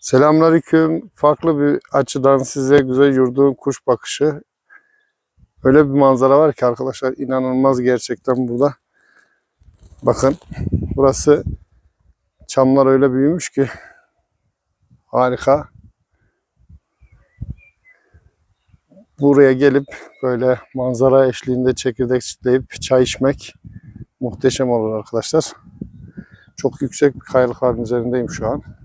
Selamünaleyküm. Farklı bir açıdan size güzel yurdun kuş bakışı. Öyle bir manzara var ki arkadaşlar inanılmaz gerçekten burada. Bakın burası çamlar öyle büyümüş ki harika. Buraya gelip böyle manzara eşliğinde çekirdek çitleyip çay içmek muhteşem olur arkadaşlar. Çok yüksek bir kayalıkların üzerindeyim şu an.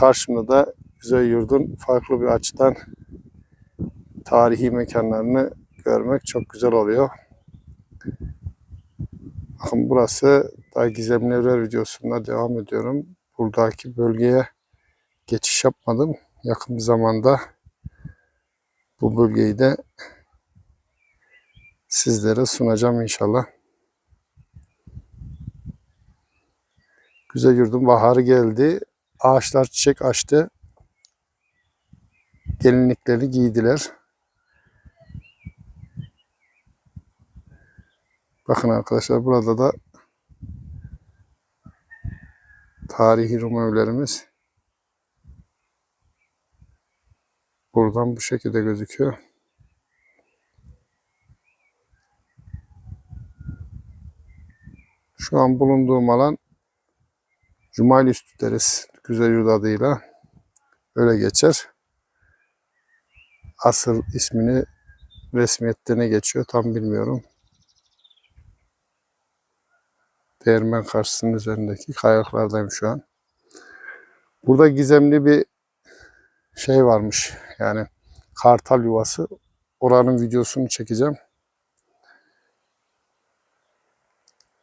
Karşımda da Güzel Yurdun farklı bir açıdan tarihi mekanlarını görmek çok güzel oluyor. Bakın burası daha Gizemli Evler videosunda devam ediyorum. Buradaki bölgeye geçiş yapmadım. Yakın bir zamanda bu bölgeyi de sizlere sunacağım inşallah. Güzel Yurdun baharı geldi. Ağaçlar çiçek açtı. Gelinlikleri giydiler. Bakın arkadaşlar burada da tarihi Rum evlerimiz buradan bu şekilde gözüküyor. Şu an bulunduğum alan Cumali Üstü deriz. Güzel Yurt adıyla. Öyle geçer. Asıl ismini resmiyette ne geçiyor tam bilmiyorum. Değirmen karşısının üzerindeki kayalıklardayım şu an. Burada gizemli bir şey varmış. Yani kartal yuvası. Oranın videosunu çekeceğim.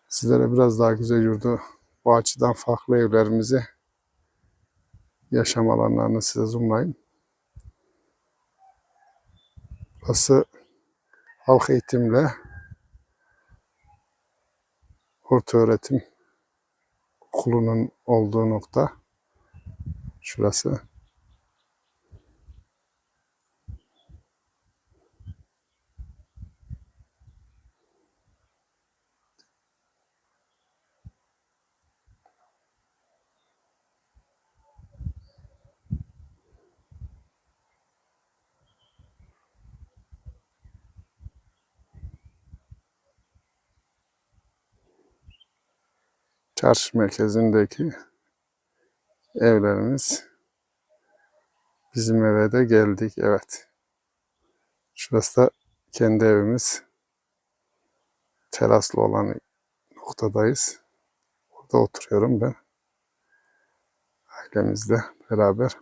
Sizlere biraz daha güzel yurdu bu açıdan farklı evlerimizi yaşam alanlarını size zoomlayayım. Burası halk eğitimle orta öğretim okulunun olduğu nokta. Şurası. Çarşı merkezindeki evlerimiz. Bizim eve de geldik. Evet. Şurası da kendi evimiz. Teraslı olan noktadayız. Orada oturuyorum ben. Ailemizle beraber.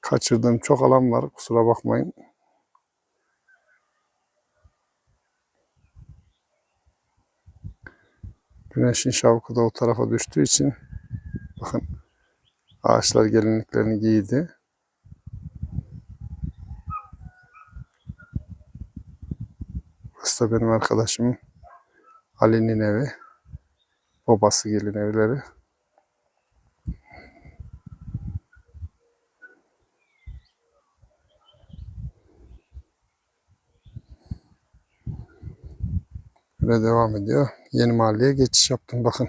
Kaçırdığım çok alan var. Kusura bakmayın. Güneşin şavku da o tarafa düştüğü için bakın ağaçlar gelinliklerini giydi. Burası da benim arkadaşım Ali'nin evi. Babası gelin evleri. Böyle devam ediyor. Yeni mahalleye geçiş yaptım. Bakın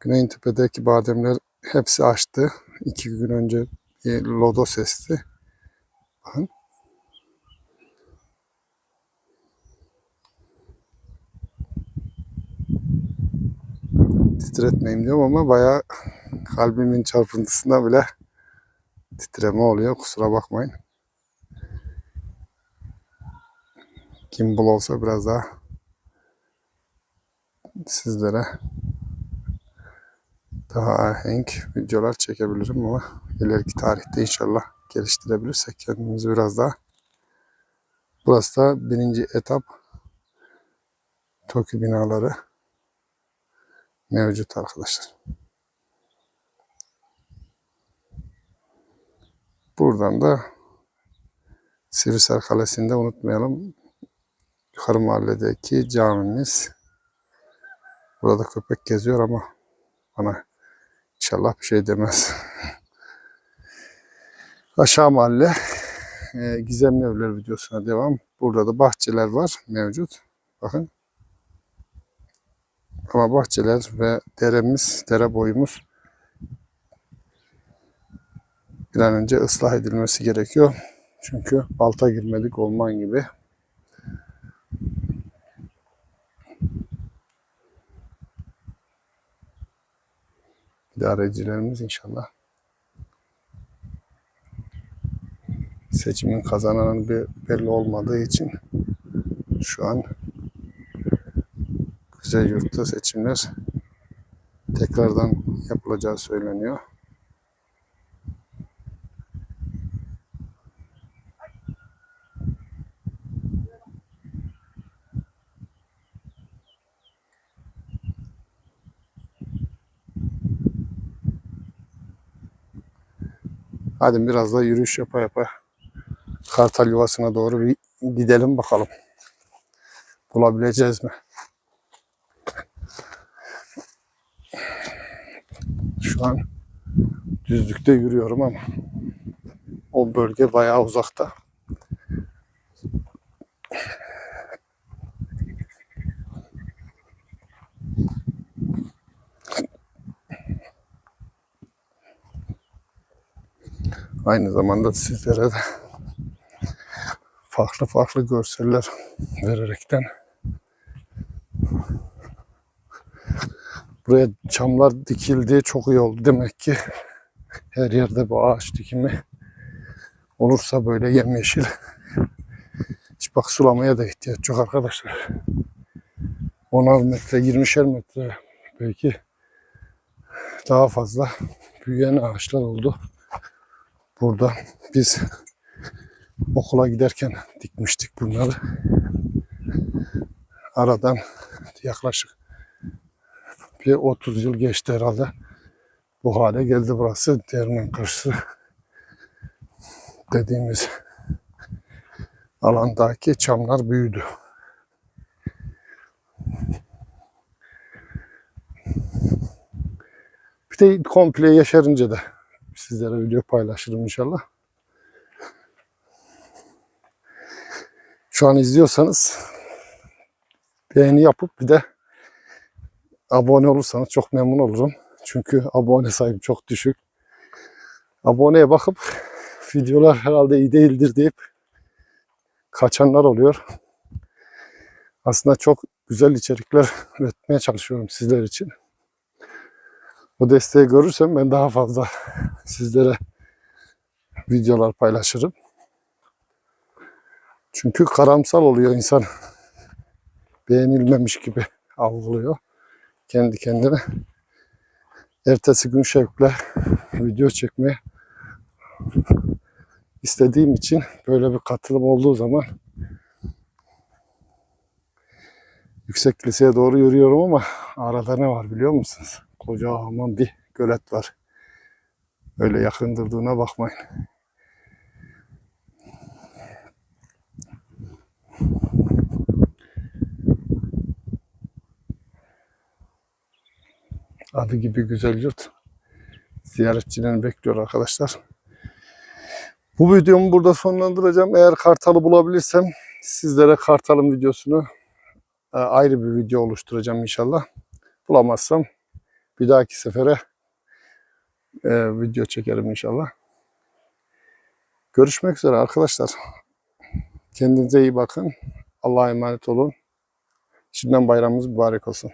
Güneytepe'deki bademler hepsi açtı. İki gün önce bir lodos esti. Bakın. Titretmeyeyim diyorum ama bayağı kalbimin çarpıntısında bile titreme oluyor. Kusura bakmayın. Gimbal olsa biraz daha sizlere daha ahenk videolar çekebilirim ama ileriki tarihte inşallah geliştirebilirsek kendimizi biraz daha. Burası da birinci etap TOKİ binaları mevcut arkadaşlar. Buradan da Sivrisar Kalesi'nde unutmayalım. Yukarı mahalledeki camimiz. Burada köpek geziyor ama bana inşallah bir şey demez. Aşağı mahalle e, gizemli evler videosuna devam. Burada da bahçeler var mevcut. Bakın. Ama bahçeler ve deremiz, dere boyumuz bir an önce ıslah edilmesi gerekiyor. Çünkü balta girmedik olman gibi. İdarecilerimiz inşallah seçimin kazananın bir belli olmadığı için şu an Güzel yurtta seçimler tekrardan yapılacağı söyleniyor. Hadi biraz da yürüyüş yapa yapa Kartal yuvasına doğru bir gidelim bakalım. Bulabileceğiz mi? Şu an düzlükte yürüyorum ama o bölge bayağı uzakta. Aynı zamanda sizlere de farklı farklı görseller vererekten buraya çamlar dikildi çok iyi oldu. Demek ki her yerde bu ağaç dikimi olursa böyle yemyeşil hiç bak sulamaya da ihtiyaç yok arkadaşlar. 10'ar metre 20'şer metre belki daha fazla büyüyen ağaçlar oldu burada biz okula giderken dikmiştik bunları aradan yaklaşık bir 30 yıl geçti herhalde. Bu hale geldi burası. Derman karşısı dediğimiz alandaki çamlar büyüdü. Bir de komple yeşerince de sizlere video paylaşırım inşallah. Şu an izliyorsanız beğeni yapıp bir de abone olursanız çok memnun olurum. Çünkü abone sayım çok düşük. Aboneye bakıp videolar herhalde iyi değildir deyip kaçanlar oluyor. Aslında çok güzel içerikler üretmeye çalışıyorum sizler için. O desteği görürsem ben daha fazla sizlere videolar paylaşırım. Çünkü karamsal oluyor insan. Beğenilmemiş gibi algılıyor kendi kendine. Ertesi gün şevkle video çekmeye istediğim için böyle bir katılım olduğu zaman yüksek liseye doğru yürüyorum ama arada ne var biliyor musunuz? Kocaman bir gölet var. Öyle yakın durduğuna bakmayın. Adı gibi güzel yurt. Ziyaretçilerini bekliyor arkadaşlar. Bu videomu burada sonlandıracağım. Eğer kartalı bulabilirsem sizlere kartalın videosunu e, ayrı bir video oluşturacağım inşallah. Bulamazsam bir dahaki sefere e, video çekerim inşallah. Görüşmek üzere arkadaşlar. Kendinize iyi bakın. Allah'a emanet olun. Şimdiden bayramımız mübarek olsun.